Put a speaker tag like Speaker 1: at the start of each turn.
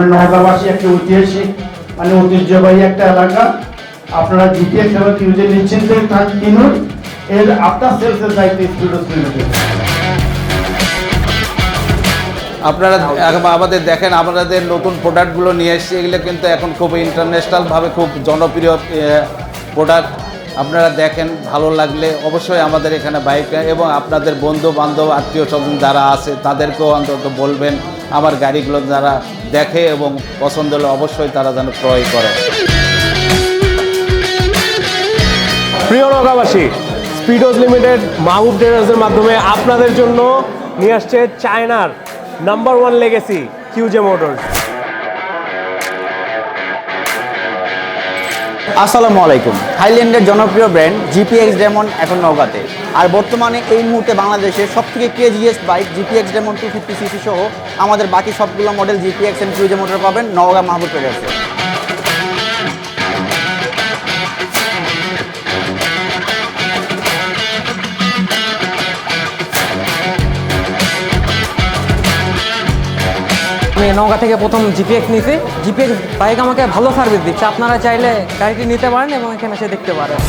Speaker 1: আমরা নওগাঁবাসী একটা ঐতিহাসিক মানে ঐতিহ্যবাহী একটা এলাকা। আপনারা জিপিএ সেবা কিনতে নিশ্চিন্তে কিনুন। এর আপনার সেলসের দায়িত্ব লিমিটেড
Speaker 2: আপনারা আমাদের দেখেন, আমাদের নতুন প্রোডাক্টগুলো নিয়ে এসেছি। এগুলো কিন্তু এখন খুব ইন্টারন্যাশনালভাবে খুব জনপ্রিয় প্রোডাক্ট আপনারা দেখেন, ভালো লাগলে অবশ্যই আমাদের এখানে বাইক এবং আপনাদের বন্ধু বান্ধব আত্মীয় স্বজন যারা আছে, তাদেরকেও অন্তত বলবেন। আমার গাড়িগুলো যারা দেখে এবং পছন্দ হলে অবশ্যই তারা যেন ক্রয় করে।
Speaker 3: প্রিয় নগাবাসী স্পিডোজ লিমিটেড মাহবুব ট্রেডার্সের মাধ্যমে আপনাদের জন্য নিয়ে আসছে চায়নার number one legacy QJ motors
Speaker 4: আসসালামু আলাইকুম। থাইল্যান্ডের জনপ্রিয় ব্র্যান্ড জিপিএক্স ডেমন এখন নৌকাতে আর বর্তমানে এই মুহূর্তে বাংলাদেশের সবথেকে KGS bike GPX Demon two fifty CC সহ আমাদের বাকি সবগুলো model GPX and QJ motor পাবেন নওগাঁ মাহবুব ট্রেডার্সে
Speaker 5: আমি নওগাঁ থেকে প্রথম জিপিএক্স নিয়েছি জিপিএক্স বাইক আমাকে ভালো সার্ভিস দিচ্ছে। আপনারা চাইলে গাড়িটি নিতে পারেন এবং এখানে এসে দেখতে পারেন।